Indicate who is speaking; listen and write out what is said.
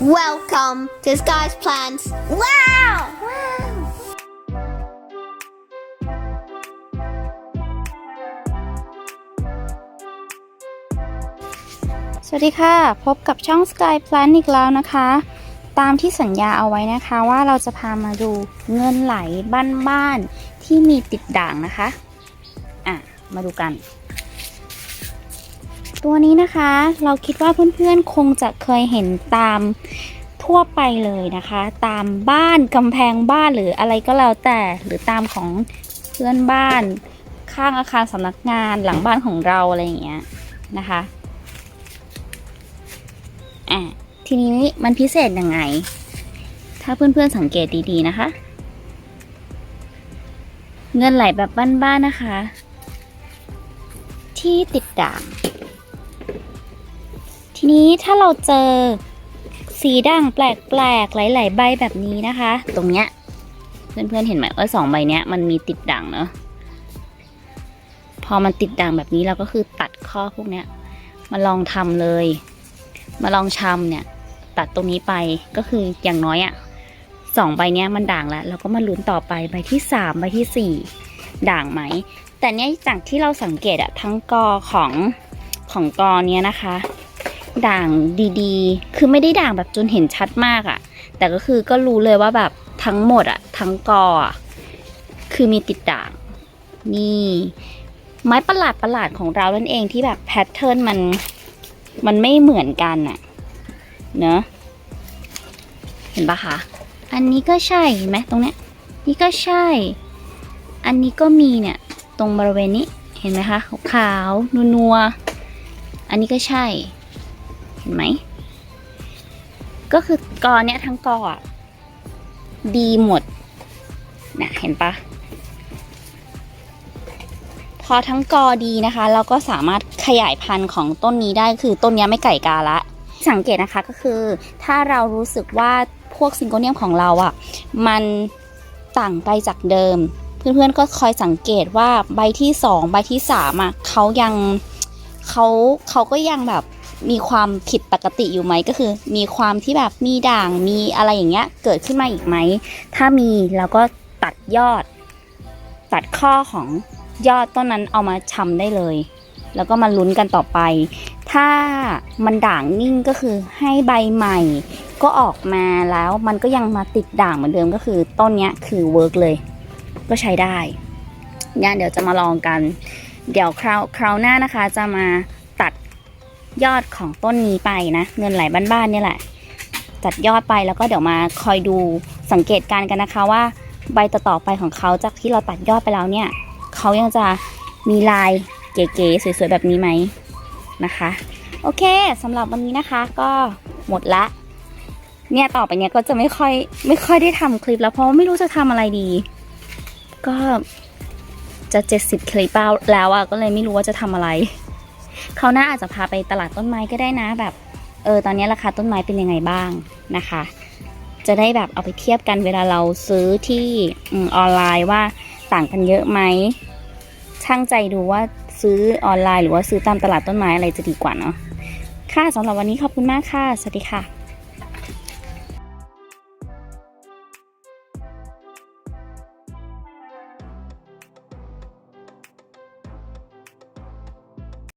Speaker 1: Welcome to Sky's Plants. Wow! Wow!
Speaker 2: สวัสดีค่ะ พบกับช่อง Sky Plan อีกแล้วนะคะ ตามที่สัญญาเอาไว้นะคะว่าเราจะพามาดูเงินไหลบ้านๆที่มีติดด่างนะคะ อะ มาดูกัน ตัวนี้นะคะ เราคิดว่าเพื่อนๆคงจะเคยเห็นตามทั่วไปเลยนะคะ ตามบ้านกำแพงบ้านหรืออะไรก็แล้วแต่หรือตามของเพื่อนบ้าน ข้างอาคารสำนักงานหลังบ้านของเราอะไรอย่างเงี้ยนะคะอะทีนี้มันพิเศษยังไง ถ้าเพื่อนๆสังเกตดีๆนะคะ เงินไหลแบบบ้านๆนะคะ ที่ติดด่าง ทีนี้ถ้าเราเจอสีด่างแปลกๆ หลาย ๆ ใบแบบนี้นะคะ ตรงเนี้ยเพื่อนๆเห็นไหมว่าสองใบเนี้ยมันมีติดด่างเนอะพอมันติดด่างแบบนี้เราก็คือตัดข้อพวกเนี้ยมาลองทำเลย มาลองชำเนี่ย ตัดตรงนี้ไปก็คืออย่างน้อยอะ่ะสองใบเนี้ยมันด่างแล้วเราก็มาลุ้นต่อไปใบที่สามใบที่สี่ด่างไหม แต่เนี้ยจากที่เราสังเกตอะทั้งกอของของกอเนี้ยนะคะ ด่างดีๆ คือไม่ได้ด่างแบบจนเห็นชัดมากอะแต่ก็คือก็รู้เลยว่าแบบทั้งหมดอะทั้งกออะคือมีติดด่าง นี่ ไม้ประหลาดประหลาดของเรานั่นเองที่แบบแพทเทิร์นมัน มันไม่เหมือนกันอะเนอะเห็นปะคะ อันนี้ก็ใช่เห็นไหมตรงเนี้ย นี่ก็ใช่ อันนี้ก็มีเนี่ย ตรงบริเวณนี้ เห็นไหมคะ ขาวๆนัวๆอันนี้ก็ใช่ เห็นไหม ก็คือกอเนี้ยทั้งกอดีหมดนะเห็นปะพอทั้งกอดีนะคะ เราก็สามารถขยายพันธุ์ของต้นนี้ได้คือต้นนี้ไม่ไก่กาละ สังเกตนะคะก็คือ ถ้าเรารู้สึกว่าพวกซิงโกเนียมของเราอะ่ะ มันต่างไปจากเดิม เพื่อนๆก็คอยสังเกตว่าใบที่สองใบที่สามอะเขายังเขาเขาก็ยังแบบ มีความผิดปกติอยู่ไหมก็คือ มีความที่แบบมีด่างมีอะไรอย่างเงี้ยเกิดขึ้นมาอีกไหม ถ้ามีเราก็ตัดยอด ตัดข้อของยอดต้นนั้นเอามาชำได้เลย แล้วก็มาลุ้นกันต่อไป ถ้ามันด่างนิ่งก็คือให้ใบใหม่ ก็ออกมาแล้วมันก็ยังมาติดด่างเหมือนเดิมก็คือต้นเนี้ยคือเวิร์กเลย ก็ใช้ได้งั้นเดี๋ยวจะมาลองกัน เดี๋ยวคราวคราวหน้านะคะจะมา ยอดของต้นนี้ไปนะ เงินไหลบ้านๆเนี่ยแหละตัดยอดไปแล้วก็เดี๋ยวมาคอยดูสังเกตการกันนะคะว่าใบต่อๆไปของเขาจากที่เราตัดยอดไปแล้วเนี่ยเขายังจะมีลายเก๋ๆสวยๆแบบนี้ไหมนะคะ โอเคสำหรับวันนี้นะคะก็หมดละ เนี่ยต่อไปเนี่ยก็จะไม่ค่อยไม่ค่อยได้ทำคลิปแล้วเพราะไม่รู้จะทำอะไรดี ก็จะ 70 คลิปแล้วอะก็เลยไม่รู้ว่าจะทำอะไร เขาวหน้าอาจจะพาไปตลาดต้นไม้ก็ได้นะแบบเออตอนนี้ราคาต้นไม้เป็นยังไงบ้างนะคะ จะได้แบบเอาไปเทียบกันเวลาเราซื้อที่อออนไลน์ว่าต่างกันเยอะไหมช่างใจดูว่าซื้อออนไลน์หรือว่าซื้อตามตลาดต้นไม้อะไรจะดีกว่าเนาะค่ะสำหรับวันนี้ขอบคุณมากค่ะ สวัสดีค่ะ